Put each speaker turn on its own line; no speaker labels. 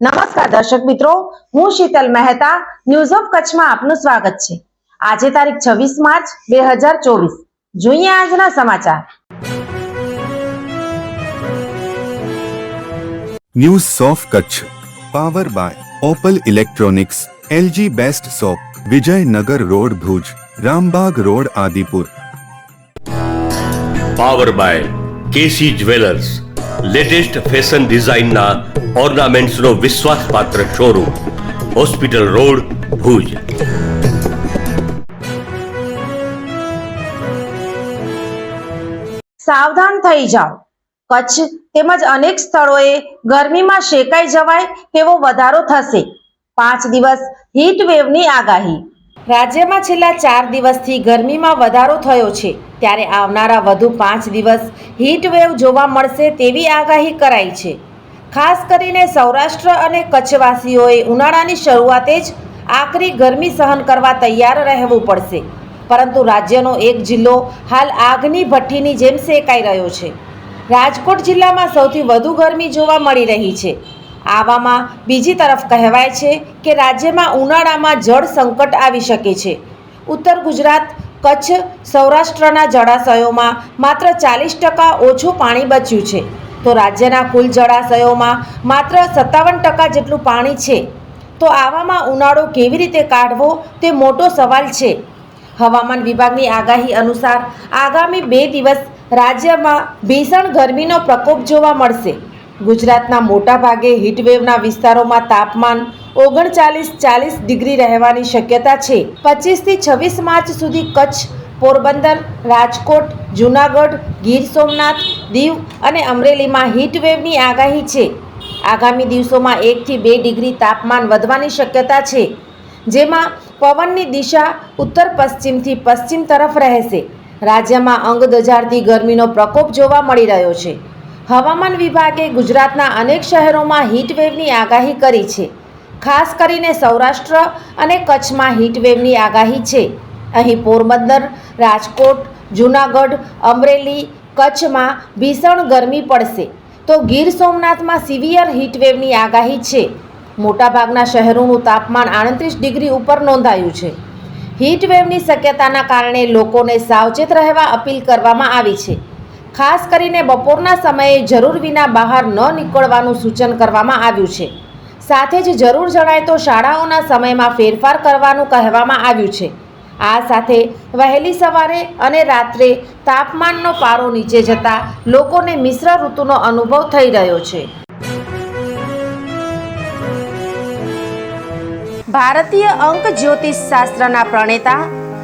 નમસ્કાર દર્શક મિત્રો હું શીતલ મહેતા ન્યૂઝ ઓફ કચ્છમાં આપનું સ્વાગત છે. આજે તારીખ છવ્વીસ માર્ચ બે હજાર ચોવીસ. જોઈએ આજના સમાચાર.
News of Kutch. Power by Opal electronics LG best shop Vijaynagar road Bhuj Rambag road Adipur
power by KC jewellers latest fashion ડિઝાઇનના ઓર્નામેન્ટ્સનો વિશ્વાસપાત્ર શોરૂમ હોસ્પિટલ રોડ ભુજ.
સાવધાન થઈ જાઓ. કચ્છ તેમજ અનેક સ્થળોએ ગરમીમાં શેકાઈ જવાય તેવો વધારો થશે. પાંચ દિવસ હીટ વેવની આગાહી. રાજ્યમાં છેલ્લા ચાર દિવસથી ગરમીમાં વધારો થયો છે. ત્યારે આવનારા વધુ પાંચ દિવસ હીટવેવ જોવા મળશે તેવી આગાહી કરાઈ છે. ખાસ કરીને સૌરાષ્ટ્ર અને કચ્છવાસીઓએ ઉનાળાની શરૂઆતે જ આકરી ગરમી સહન કરવા તૈયાર રહેવું પડશે. પરંતુ રાજ્યનો એક જિલ્લો હાલ આગની ભઠ્ઠીની જેમ શેકાઈ રહ્યો છે. રાજકોટ જિલ્લામાં સૌથી વધુ ગરમી જોવા મળી રહી છે. આવામાં બીજી તરફ કહેવાય છે કે રાજ્યમાં ઉનાળામાં જળ સંકટ આવી શકે છે. ઉત્તર ગુજરાત, કચ્છ, સૌરાષ્ટ્રના જળાશયોમાં માત્ર ચાલીસ ટકા ઓછું પાણી બચ્યું છે. તો રાજ્યના કુલ જળાશયોમાં માત્ર સત્તાવન ટકા જેટલું પાણી છે. તો આવામાં ઉનાળો કેવી રીતે કાઢવો તે મોટો સવાલ છે. હવામાન વિભાગની આગાહી અનુસાર આગામી બે દિવસ રાજ્યમાં ભીષણ ગરમીનો પ્રકોપ જોવા મળશે. ગુજરાતના મોટા ભાગે હીટવેવના વિસ્તારોમાં તાપમાન ઓગણચાલીસ ચાલીસ ડિગ્રી રહેવાની શક્યતા છે. પચીસથી છવ્વીસ માર્ચ સુધી કચ્છ, પોરબંદર, રાજકોટ, જૂનાગઢ, ગીર સોમનાથ, દીવ અને અમરેલીમાં હીટવેવની આગાહી છે. આગામી દિવસોમાં એકથી બે ડિગ્રી તાપમાન વધવાની શક્યતા છે, જેમાં પવનની દિશા ઉત્તર પશ્ચિમથી પશ્ચિમ તરફ રહેશે. રાજ્યમાં અંગ દજાડતી ગરમીનો પ્રકોપ જોવા મળી રહ્યો છે. હવામાન વિભાગે ગુજરાતના અનેક શહેરોમાં હીટવેવની આગાહી કરી છે. ખાસ કરીને સૌરાષ્ટ્ર અને કચ્છમાં હીટવેવની આગાહી છે. અહીં પોરબંદર, રાજકોટ, જૂનાગઢ, અમરેલી, કચ્છમાં ભીષણ ગરમી પડશે. તો ગીર સોમનાથમાં સિવિયર હીટવેવની આગાહી છે. મોટાભાગના શહેરોનું તાપમાન આડત્રીસ ડિગ્રી ઉપર નોંધાયું છે. હીટવેવની શક્યતાના કારણે લોકોને સાવચેત રહેવા અપીલ કરવામાં આવી છે. ખાસ કરીને બપોરના સમયે જરૂર વિના બહાર ન નીકળવાનું સૂચન કરવામાં આવ્યું છે. સાથે જ જરૂર જણાય તો શાળાઓના સમયમાં ફેરફાર કરવાનું કહેવામાં આવ્યું છે. આ સાથે વહેલી સવારે અને રાત્રે તાપમાનનો પારો નીચે જતા લોકોને મિશ્ર ઋતુનો અનુભવ થઈ રહ્યો છે. ભારતીય અંક જ્યોતિષ શાસ્ત્રના પ્રણેતા